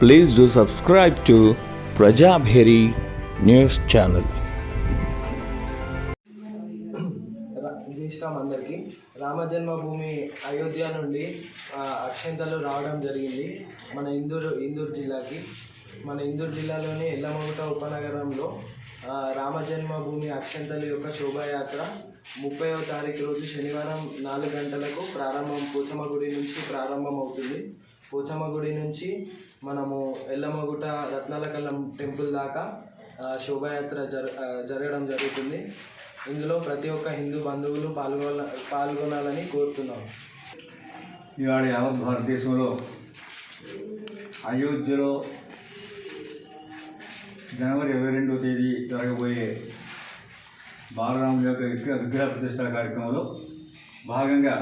Please do subscribe to Prajabheri news channel. రా- అందరికీ. రామ జన్మభూమి అయోధ్య నుండి అక్షంతలు రావడం జరిగింది మన ఇందూరు ఇందూరు జిల్లాకి. మన ఇందూరు జిల్లాలోని ఎల్లమగుట ఉపనగరంలో రామ జన్మభూమి అక్షంతలు యొక్క శోభాయాత్ర ముప్పైవ తారీఖు రోజు శనివారం నాలుగు గంటలకు ప్రారంభం పోచమ్మ గుడి నుంచి ప్రారంభమవుతుంది. పోచమ్మ గుడి నుంచి మనము ఎల్లమ్మగుట రత్నాలకల్లం టెంపుల్ దాకా శోభాయాత్ర జర జరగడం జరుగుతుంది. ఇందులో ప్రతి ఒక్క హిందూ బంధువులు పాల్గొన పాల్గొనాలని కోరుతున్నాం. ఇవాళ యావత్ భారతదేశంలో అయోధ్యలో జనవరి ఇరవై రెండవ తేదీ జరగబోయే బాలరాముల యొక్క విగ్రహ విగ్రహ ప్రతిష్ట కార్యక్రమంలో భాగంగా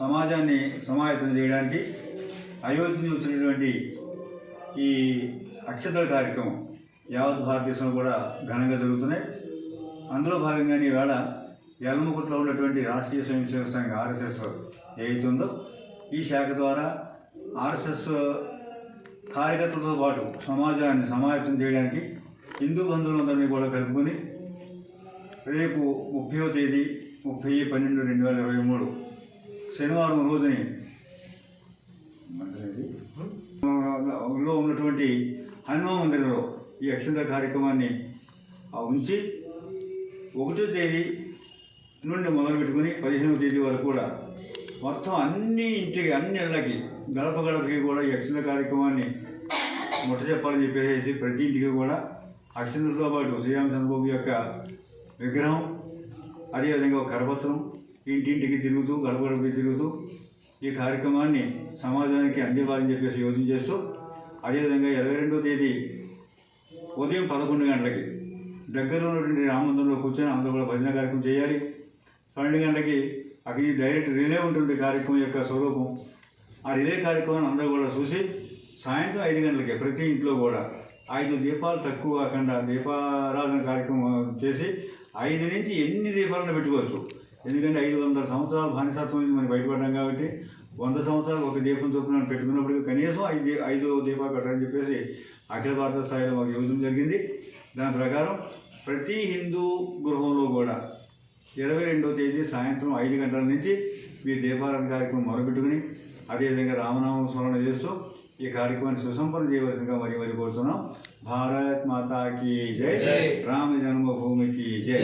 సమాజాన్ని సమాయత్తం చేయడానికి అయోధ్య నుంచి వచ్చినటువంటి ఈ అక్షతల కార్యక్రమం యావత్ భారతదేశంలో కూడా ఘనంగా జరుగుతున్నాయి. అందులో భాగంగానే ఈవేళ యలమకుట్లో ఉన్నటువంటి రాష్ట్రీయ స్వయం సేవక సంఘం ఆర్ఎస్ఎస్ ఏదైతుందో ఈ శాఖ ద్వారా ఆర్ఎస్ఎస్ కార్యకర్తలతో పాటు సమాజాన్ని సమాయత్తం చేయడానికి హిందూ బంధువులందరినీ కూడా కలుపుకొని రేపు ముప్పయో తేదీ ముప్పై పన్నెండు రెండు వేల ఇరవై మూడు శనివారం రోజుని లో ఉన్నటువంటి హనుమాన్ మందిరంలో ఈ అక్షంత కార్యక్రమాన్ని ఉంచి ఒకటో తేదీ నుండి మొదలుపెట్టుకుని పదిహేనవ తేదీ వరకు కూడా మొత్తం అన్ని ఇంటికి అన్ని ఇళ్ళకి గడప గడపకి కూడా ఈ అక్షంత కార్యక్రమాన్ని ముట్ట చెప్పాలని చెప్పేసి ప్రతి ఇంటికి కూడా అక్షంతతో పాటు శ్రీరామచంద్రబాబు యొక్క విగ్రహం అదేవిధంగా ఒక కరపత్రం ఇంటింటికి తిరుగుతూ గడప తిరుగుతూ ఈ కార్యక్రమాన్ని సమాజానికి అందివ్వాలని చెప్పేసి యోజన చేస్తూ అదేవిధంగా ఇరవై రెండవ తేదీ ఉదయం పదకొండు గంటలకి దగ్గరలో ఉన్నటువంటి రామందంలో కూర్చొని అందరూ కూడా భజన కార్యక్రమం చేయాలి. పన్నెండు గంటలకి అగ్ని డైరెక్ట్ రిలే ఉంటుంది కార్యక్రమం యొక్క స్వరూపం. ఆ రిలే కార్యక్రమాన్ని అందరూ కూడా చూసి సాయంత్రం ఐదు గంటలకి ప్రతి ఇంట్లో కూడా ఐదు దీపాలు తక్కువ కాకుండా దీపారాధన కార్యక్రమం చేసి ఐదు నుంచి ఎన్ని దీపాలను పెట్టుకోవచ్చు. ఎందుకంటే ఐదు వందల సంవత్సరాలు బానిసత్వం నుంచి మనం బయటపడ్డాం కాబట్టి వంద సంవత్సరాలు ఒక దీపం చొప్పున పెట్టుకున్నప్పటికీ కనీసం ఐదు ఐదు దీపాలు పెట్టాలని చెప్పేసి అఖిల భారత స్థాయిలో మాకు యోజన జరిగింది దాని ప్రకారం ప్రతి హిందూ గృహంలో కూడా ఇరవై రెండవ తేదీ సాయంత్రం ఐదు గంటల నుంచి మీ దీపారాధన కార్యక్రమం మొదలుపెట్టుకుని అదేవిధంగా రామనామం స్మరణ చేస్తూ ఈ కార్యక్రమాన్ని సుసంపన్న చేయవలసిందిగా మరి మరి కోరుతున్నాం భారత్ మాతాకి జై. రామ జన్మభూమికి జై.